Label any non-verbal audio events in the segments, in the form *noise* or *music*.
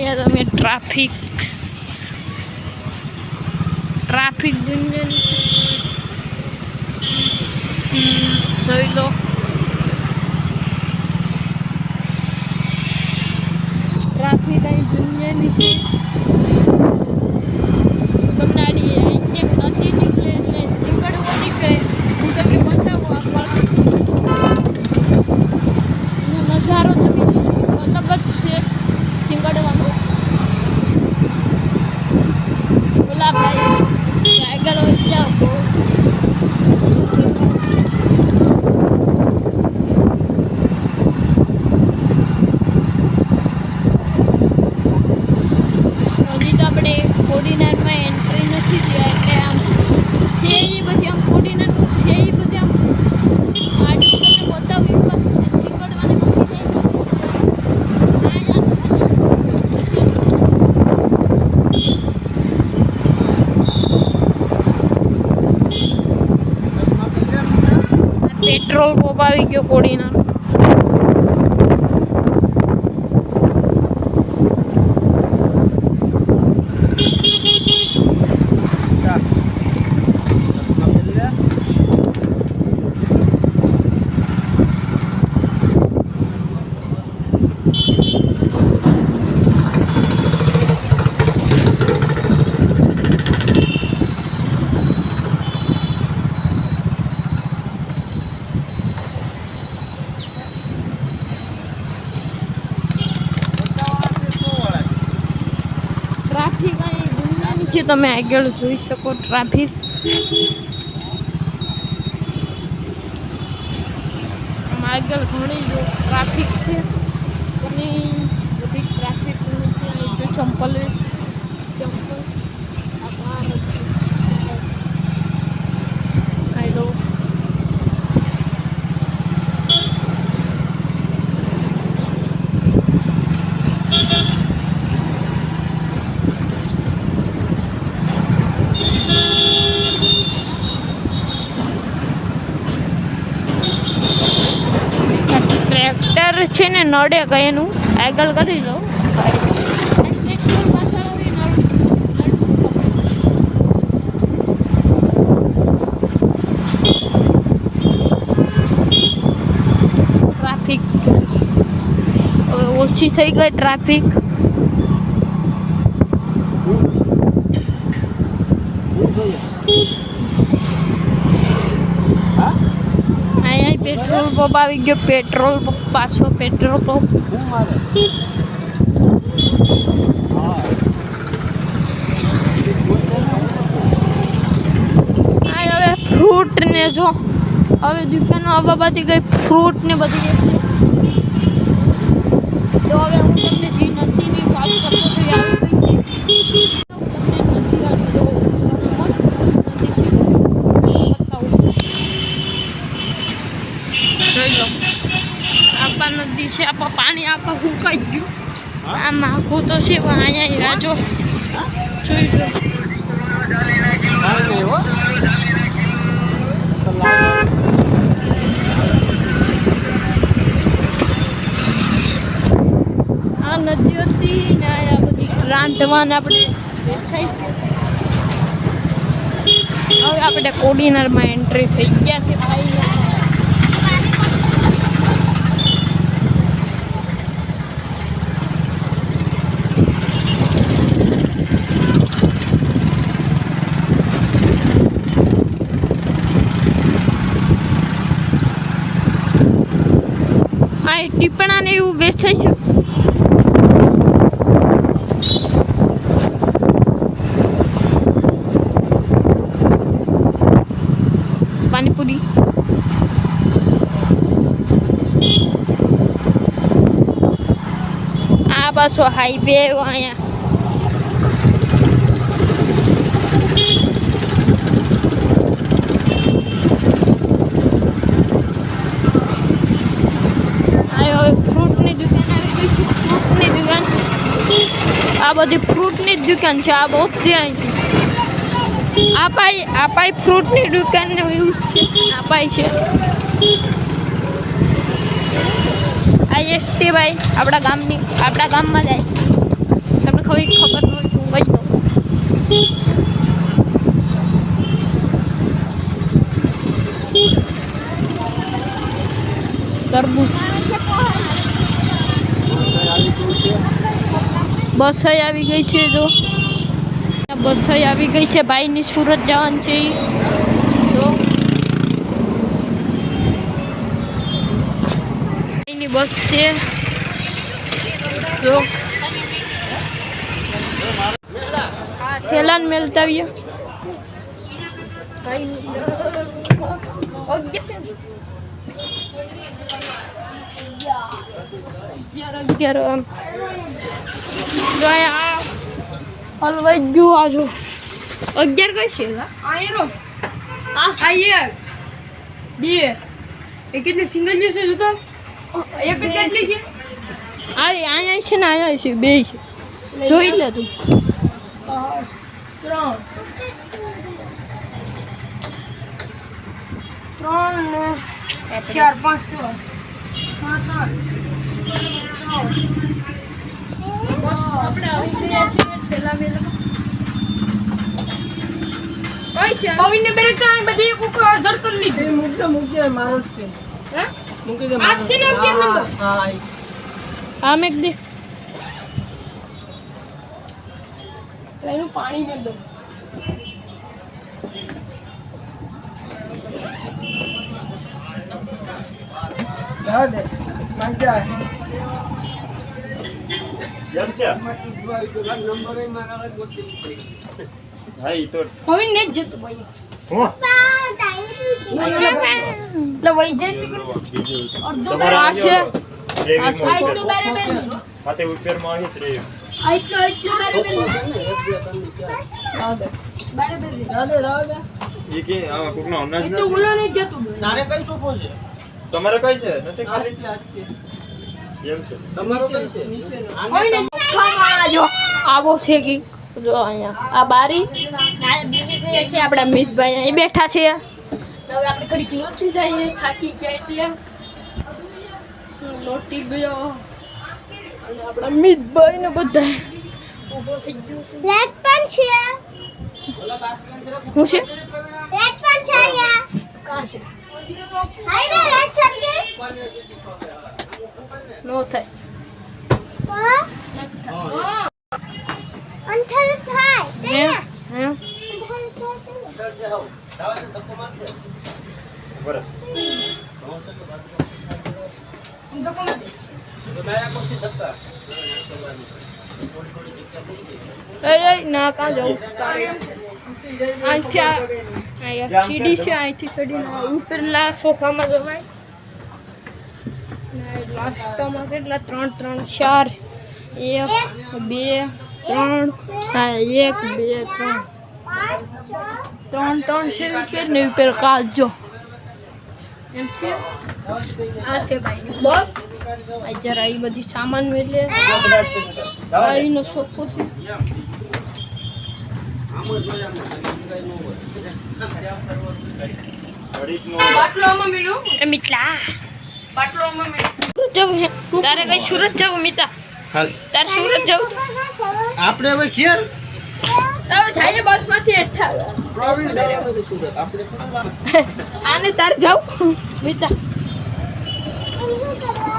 અહીંયા તમે traffic traffic ગુંજન. જોઈ લો. ટ્રાફિક અહીં ગુંજેલી છે. તમને આડી એક નદી નીકળે, એટલે ચીકડવો નીકળે. હું તમને બતાવું આ પણ નજારો તમે અલગ જ છે સિંગડવાનો ઓલા ભાઈ આગળ વહી જાઓ તો હજી તો આપણે કોડીનારમાં એન્ટ્રી નથી થયા એટલે આમ છે એ બધી આમ કોડીનાર છે એ બધી આમ આડી તમને બતાવ્યું પણ છે સિંગડવાની મમ્મી જાય આ યાદ ખાલી છે. પેટ્રોલ પંપ આવી ગયો કોડીના ટ્રાફિક અહીં દુનિયાની છે તમે આગળ જોઈ શકો ટ્રાફિક. આગળ ઘણી ટ્રાફિક છે. ઘણી બધી ટ્રાફિક જો ચંપલ આ બહાર હેલો ટ્રેક્ટર છે ને નડે કે એનું. આગળ કરી લો. ટ્રાફિક ઓછી થઈ ગઈ ટ્રાફિક અહીંયા પેટ્રોલ પંપ આવી ગયો. પેટ્રોલ પંપ પાછો પેટ્રોલ પંપ. હવે ફ્રૂટ ને જો. હવે દુકાનો આવવા બધી ગઈ ફ્રૂટ ને બધી વેચે તો હવે હું તમને જે નદીની વાત કરતો હતો એ આવી ગઈ છે હું તમને નદી વાળી જો મસ્ત નદી છે બતાવું જોઈ લો નદી છે આપા પાણી આપા સુકાઈ ગયું. આ માખું તો છે પણ અહીંયા રાજો જોઈ લો. આ નદીઓ હતી ને આ બધી ગ્રાન્ટમાં આપણે બેઠાઈ છે. હવે આપણે કોડીનારમાં એન્ટ્રી થઈ ગયા છે ભાઈ આ એ ટીપણા ને એવું વેચાય છે પાણીપુરી આ પાછો હાઈવે અહીંયા. આ બધી ફ્રૂટની જ દુકાન છે, આ બહુ આપાય પાઈ, આ પાઈ ફ્રૂટની દુકાન યુઝ છે, આ છે. આ એસટી ભાઈ. આપણા ગામની, આપણા ગામમાં જાય. તમને ખબર ન હોય હું કહી દઉં. તરબૂચ. બસ આવી ગઈ છે જો. બસ આવી ગઈ છે. ભાઈની સુરત જવાનું છે. તો બસ છે જો થેલાન મેલતા આવીએ અગિયાર આમ જો આ હલવાઈ ગયું આ અગિયાર કઈ છે આયરો આ આ એક બે કેટલી સિંગલ જશે જો તો એક કેટલી છે. આ અહીંયા છે ને અહીંયા છે બે છે. જોઈ લે તું. ત્રણ. ત્રણ ને ચાર પાંચ છ? પવિન ને બેરે કાંઈ બધી હાજર કરી લીધી. એ મૂકી દે, મૂકી દે, મારો છે. હે મૂકી દે, એનું પાણી મેળ દો જવા દે. મારી જા. કેમ નંબર મારા આગળ ગોતી લીધી. હા ઈ તો પવિન જ જતો ભાઈ તમારે કઈ છે? તમારે કઈ છે? નથી ખાલી. એમ છે. તમારો કઈ છે? આવો છે કે જો અહીંયા. આ બારી. આ છે આપણા મિતભાઈ અહીં બેઠા છે. હવે આપણે ઘડીક લોટી જઈએ થાકી ગયા એટલે. લોટી ગયો. અને આપણા મિતભાઈ ને બધા ઊભો થઈ ગયો. રેડ પણ છે. શું છે? રેડ પણ છે અહીંયા. કા છે? હાઈ રે રેડ છે નો થાય. અંતર થાય. હે? હે? ના કાં જવું અહીંથી સીડી છે અહીંથી ચડીને ઉપરલા સોફામાં જવાય લાસ્ટમાં કેટલા ત્રણ ત્રણ ચાર એક બે ત્રણ એક બે ત્રણ ત્રણ ત્રણ છે રૂપિયા ને ઉપર કાજો એમ છે? આ છે ભાઈની બસ આ જરા એ બધી સામાન મેલે ભાઈનો સોફો છે. તારે કઈ સુરત જવું મિતા? તારે સુરત જવું આપણે હવે ઘેર? *laughs* આને તારે જાઉં મિતા.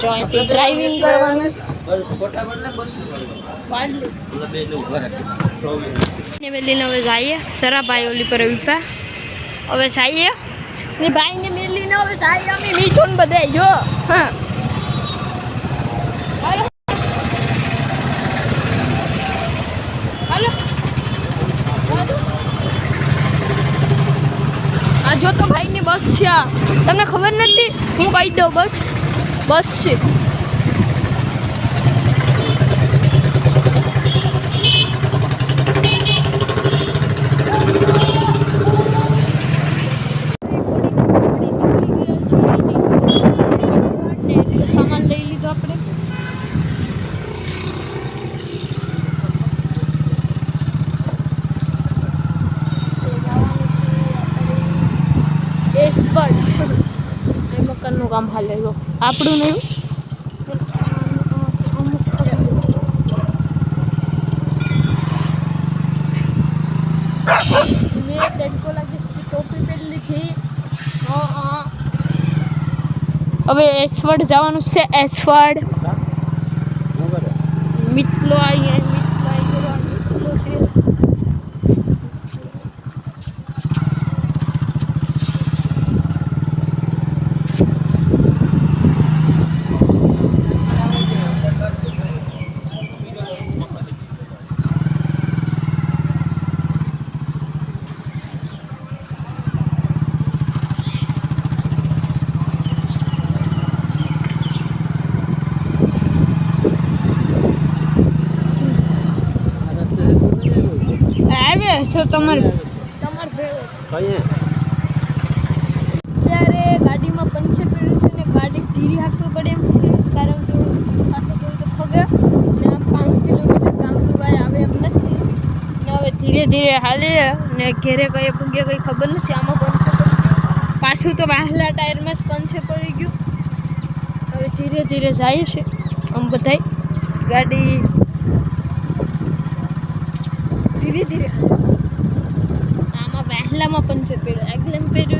જો અહીંથી ડ્રાઇવિંગ કરવાનું. ને મેલીને હવે જઈએ. સરાભાઈ ઓલી પર વિપા હવે જઈએ. ને ભાઈને મેલીને હવે જઈએ. અમે મીઠું ને બધાય જો હા. જો તો ભાઈની બસ છે આ. તમને ખબર નથી? હું કહી દઉં, બસ. બસ છે. આવ્યો. આપણું નહીં મેં તડકો લાગે ટોપી પહેરી હવે એસવડ જવાનું છે એસવડ. મિત્રો અહીંયા આવે તમારે. તમારે ભેળો. અત્યારે ગાડીમાં પંચર પડ્યું છે ને ગાડી ધીરી હાંકવી પડે એમ છે કારણ કે પાછો કોઈ તો ખગે. ને આમ પાંચ કિલોમીટર તો કાંઈ આવે એમ નથી. ને હવે ધીરે ધીરે હાલે ને ઘેરે કઈ પૂગે કંઈ ખબર નથી આમાં પંચર પાછું તો વાહલા ટાયરમાં જ પંચર પડી ગયું. હવે ધીરે ધીરે જાય છે આમ બધાય. ગાડી ધીરે ધીરે. అట్లా మా పని చెప్పాడు. ఎగ్జామ్ పేరు